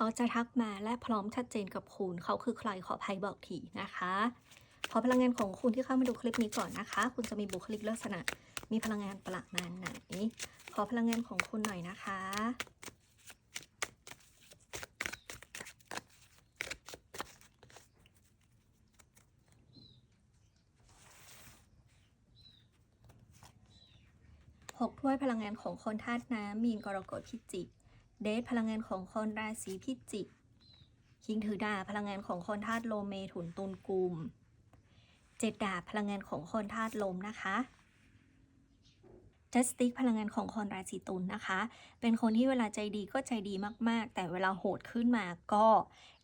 เขาจะทักมาและพร้อมชัดเจนกับคุณ เขาคือใครขอภัยบอกทีนะคะขอพลังงานของคุณที่เข้ามาดูคลิปนี้ก่อนนะคะ คุณจะมีบุคลิกลักษณะ มีพลังงานประมาณไหน ขอพลังงานของคุณหน่อยนะคะ หกถ้วยพลังงานของคนธาตุน้ำมีนกรกฎพิจิก เดทพลังงานของคนราศีพิจิกคิงถือดาบพลังงานของคนธาตุลมเมถุนตุลกุมเจ็ดดาบพลังงานของคนธาตุลมนะคะ จัสติกพลังงานของคนราศีตุลนะคะ เป็นคนที่เวลาใจดีก็ใจดีมากๆ แต่เวลาโหดขึ้นมาก็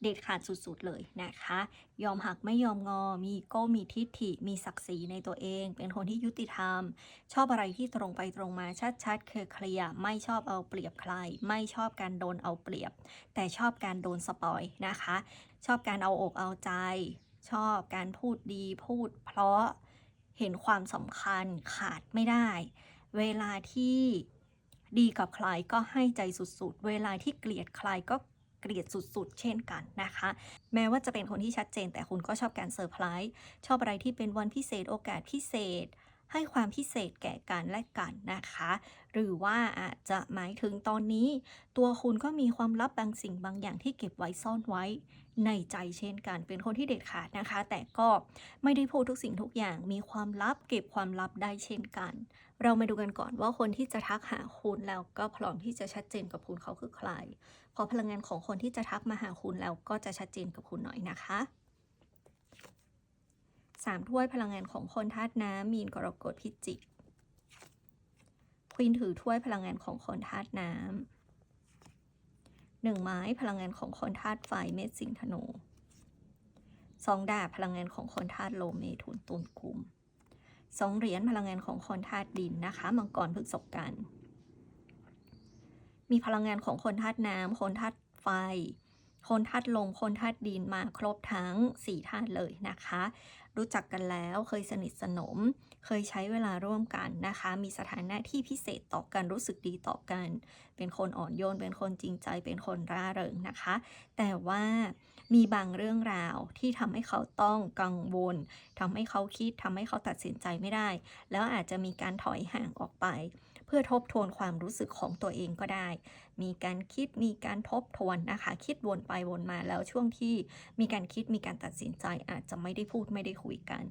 เด็ดขาดสุดๆเลยนะคะ ยอมหักไม่ยอมงอ มีโก้มีทิฏฐิ มีศักดิ์ศรีในตัวเอง เป็นคนที่ยุติธรรม ชอบอะไรที่ตรงไปตรงมาชัดๆเคลียร์ไม่ชอบเอาเปรียบใคร ไม่ชอบการโดนเอาเปรียบ แต่ชอบการโดนสปอยนะคะ ชอบการเอาอกเอาใจ ชอบการพูดดีพูดเพราะเห็นความสำคัญขาดไม่ได้ เวลาที่ดีกับใครก็ให้ใจสุดๆ เวลาที่เกลียดใครก็เกลียดสุดๆ เช่นกันนะคะ แม้ว่าจะเป็นคนที่ชัดเจน แต่คุณก็ชอบการเซอร์ไพรส์ชอบอะไรที่เป็นวันพิเศษโอกาสพิเศษ ให้ความพิเศษแก่กันและกันนะคะ หรือว่าอาจจะหมายถึงตอนนี้ ตัวคุณก็มีความลับบางสิ่งบางอย่างที่เก็บไว้ซ่อนไว้ ในใจเช่นกัน เป็นคนที่เด็ดขาดนะคะ แต่ก็ไม่ได้พูดทุกสิ่งทุกอย่าง มีความลับเก็บความลับได้เช่นกัน เรามาดูกันก่อนว่าคนที่จะทักหาคุณแล้วก็พร้อมที่จะชัดเจนกับคุณเขาคือใครขอพลังงานของคนที่จะทักมาหาคุณแล้วก็จะชัดเจนกับคุณหน่อยนะคะสามถ้วยพลังงานของคนธาตุน้ำมีนกรกฎพิจิกควีนถือถ้วยพลังงานของคนธาตุน้ำ หนึ่งไม้พลังงานของคนธาตุไฟเมษสิงห์ธนูสองดาบพลังงานของคนธาตุลมเมถุนตุลกุมสองเหรียญพลังงานของคนธาตุดินนะคะมังกรพฤกษกัน มีพลังงานของคนธาตุน้ำคนธาตุไฟ คนธาตุลมคนธาตุดินมาครบทั้ง4ธาตุเลยนะคะ รู้จักกันแล้วเคยสนิทสนม เคยใช้เวลาร่วมกันนะคะ มีสถานะที่พิเศษต่อกันรู้สึกดีต่อกัน เป็นคนอ่อนโยน เป็นคนจริงใจ เป็นคนร่าเริงนะคะ แต่ว่ามีบางเรื่องราวที่ทำให้เขาต้องกังวลทำให้เขาคิดทำให้เขาตัดสินใจไม่ได้ แล้วอาจจะมีการถอยห่างออกไป เพื่อทบทวนความรู้สึกของตัวเองก็ได้ มีการคิดมีการทบทวนนะคะ คิดวนไปวนมาแล้วช่วงที่มีการคิดมีการตัดสินใจอาจจะไม่ได้พูดไม่ได้คุยกัน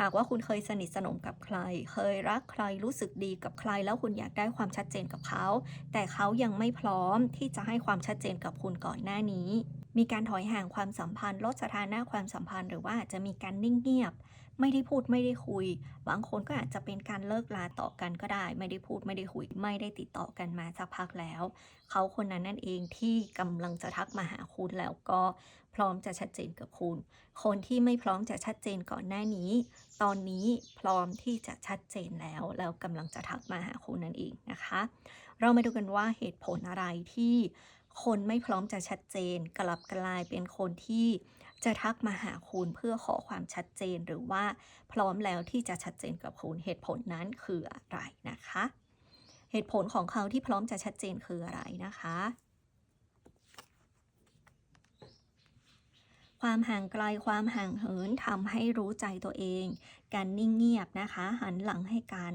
หากว่าคุณเคยสนิทสนมกับใคร เคยรักใครรู้สึกดีกับใคร แล้วคุณอยากได้ความชัดเจนกับเขา แต่เขายังไม่พร้อมที่จะให้ความชัดเจนกับคุณก่อนหน้านี้ มีการถอยห่างความสัมพันธ์ ลดสถานะความสัมพันธ์ หรือว่าอาจจะมีการนิ่งเงียบ ไม่ได้พูดไม่ได้คุย บางคนก็อาจจะเป็นการเลิกลาต่อกันก็ได้ ไม่ได้พูดไม่ได้คุย ไม่ได้ติดต่อกันมาสักพักแล้ว เขาคนนั้นนั่นเองที่กำลังจะทักมาหาคุณแล้วก็พร้อมจะชัดเจนกับคุณ คนที่ไม่พร้อมจะชัดเจนก่อนหน้านี้ ตอนนี้พร้อมที่จะชัดเจนแล้ว แล้วกำลังจะทักมาหาคุณนั่นเองนะคะ เรามาดูกันว่าเหตุผลอะไรที่ คนไม่พร้อมจะชัดเจน กลับกลายเป็นคนที่จะทักมาหาคุณเพื่อขอความชัดเจนหรือว่าพร้อมแล้วที่จะชัดเจนกับคุณเหตุผลนั้นคืออะไรนะคะ เหตุผลของเขาที่พร้อมจะชัดเจนคืออะไรนะคะ ความห่างไกลความห่างเหินทำให้รู้ใจตัวเอง การนิ่งเงียบนะคะ หันหลังให้กัน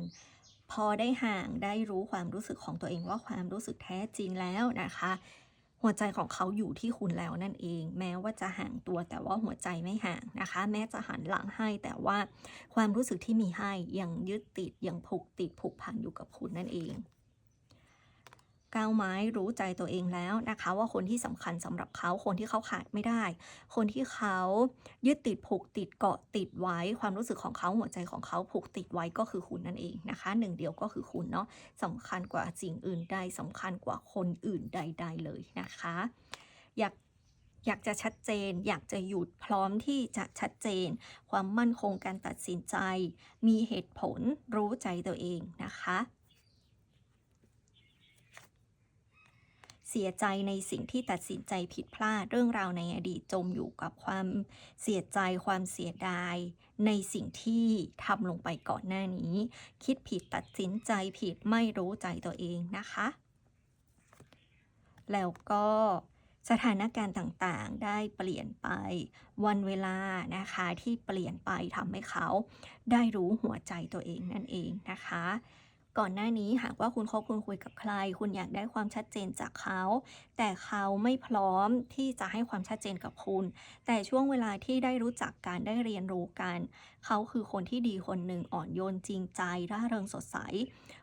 พอได้ห่างได้รู้ความรู้สึกของตัวเองว่าความรู้สึกแท้จริงแล้วนะคะ หัวใจของเขาอยู่ที่คุณแล้วนั่นเอง แม้ว่าจะห่างตัวแต่ว่าหัวใจไม่ห่างนะคะ แม้จะหันหลังให้แต่ว่าความรู้สึกที่มีให้ยังยึดติดยังผูกติดผูกพันอยู่กับคุณนั่นเอง ก้าวไม้รู้ใจตัวเองแล้วนะคะ ว่าคนที่สำคัญสำหรับเขาคนที่เขาขาดไม่ได้ คนที่เขายึดติดผูกติดเกาะติดไว้ ความรู้สึกของเขาหัวใจของเขาผูกติดไว้ก็คือคุณนั่นเองนะคะ หนึ่งเดียวก็คือคุณเนาะสำคัญกว่าสิ่งอื่นใดสำคัญกว่าคนอื่นใด ๆ เลยนะคะ อยากอยากจะชัดเจน อยากจะหยุดพร้อมที่จะชัดเจน ความมั่นคงการตัดสินใจ มีเหตุผลรู้ใจตัวเองนะคะ เสียใจในสิ่งที่ตัดสินใจผิดพลาดเรื่องราวในอดีตจมอยู่กับความเสียใจความเสียดาย ในสิ่งที่ทำลงไปก่อนหน้านี้ คิดผิดตัดสินใจผิดไม่รู้ใจตัวเองนะคะ แล้วก็สถานการณ์ต่างๆ ได้เปลี่ยนไปวันเวลานะคะที่เปลี่ยนไปทำให้เขา ได้รู้หัวใจตัวเองนั่นเองนะคะ ก่อนหน้านี้หากว่าคุณคบคุณคุยกับใคร คุณอยากได้ความชัดเจนจากเขา แต่เขาไม่พร้อมที่จะให้ความชัดเจนกับคุณ แต่ช่วงเวลาที่ได้รู้จักกันได้เรียนรู้กัน เขาคือคนที่ดีคนหนึ่งอ่อนโยนจริงใจร่าเริงสดใส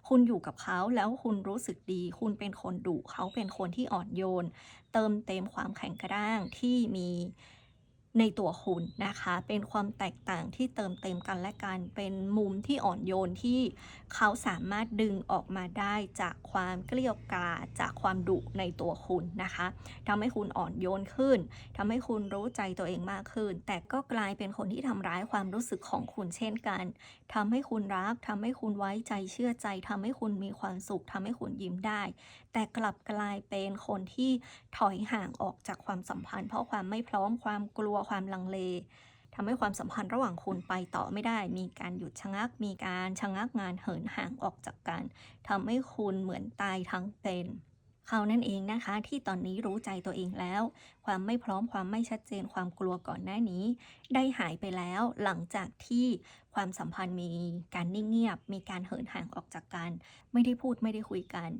คุณอยู่กับเขาแล้วคุณรู้สึกดี คุณเป็นคนดุเขาเป็นคนที่อ่อนโยน เติมเต็มความแข็งกระด้างที่มี ในตัวคุณนะคะ เป็นความแตกต่างที่เติมเต็มกันและกัน เป็นมุมที่อ่อนโยนที่เขาสามารถดึงออกมาได้จากความเกลี้ยวกล่อมจากความดุในตัวคุณนะคะทำให้คุณอ่อนโยนขึ้นทำให้คุณรู้ใจตัวเองมากขึ้น แต่ก็กลายเป็นคนที่ทำร้ายความรู้สึกของคุณเช่นกันทำให้คุณรักทำให้คุณไว้ใจเชื่อใจทำให้คุณมีความสุขทำให้คุณยิ้มได้ แต่กลับกลายเป็นคนที่ถอยห่างออกจากความสัมพันธ์ เพราะความไม่พร้อมความกลัวความลังเลทำให้ความสัมพันธ์ระหว่างคุณไปต่อไม่ได้ มีการหยุดชะงัก มีการชะงักงานเหินห่างออกจากกันทำให้คุณเหมือนตายทั้งเป็นเขานั่นเองนะคะที่ตอนนี้รู้ใจตัวเองแล้ว ความไม่พร้อมความไม่ชัดเจนความกลัวก่อนหน้านี้ ได้หายไปแล้วหลังจากที่ความสัมพันธ์มีการนิ่งเงียบ มีการเหินห่างออกจากกัน ไม่ได้พูดไม่ได้คุยกัน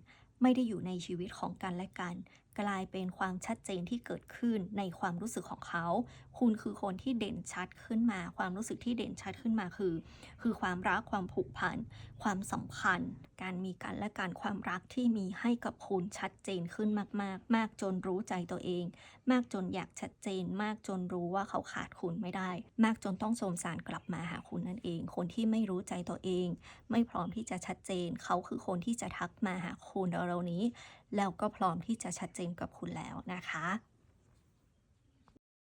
ไม่ได้อยู่ในชีวิตของกันและกันกลายเป็นความชัดเจนที่เกิดขึ้นในความรู้สึกของเขา คุณคือคนที่เด่นชัดขึ้นมา ความรู้สึกที่เด่นชัดขึ้นมาคือ คือความรักความผูกพัน ความสัมพันธ์ การมีกันและการความรักที่มีให้กับคุณชัดเจนขึ้นมากๆมากจนรู้ใจตัวเอง มากจนอยากชัดเจน มากจนรู้ว่าเขาขาดคุณไม่ได้ มากจนต้องสมสารกลับมาหาคุณนั่นเอง คนที่ไม่รู้ใจตัวเอง ไม่พร้อมที่จะชัดเจน เขาคือคนที่จะทักมาหาคุณเร็วๆนี้ แล้วก็พร้อมที่จะชัดเจนกับคุณแล้วนะคะ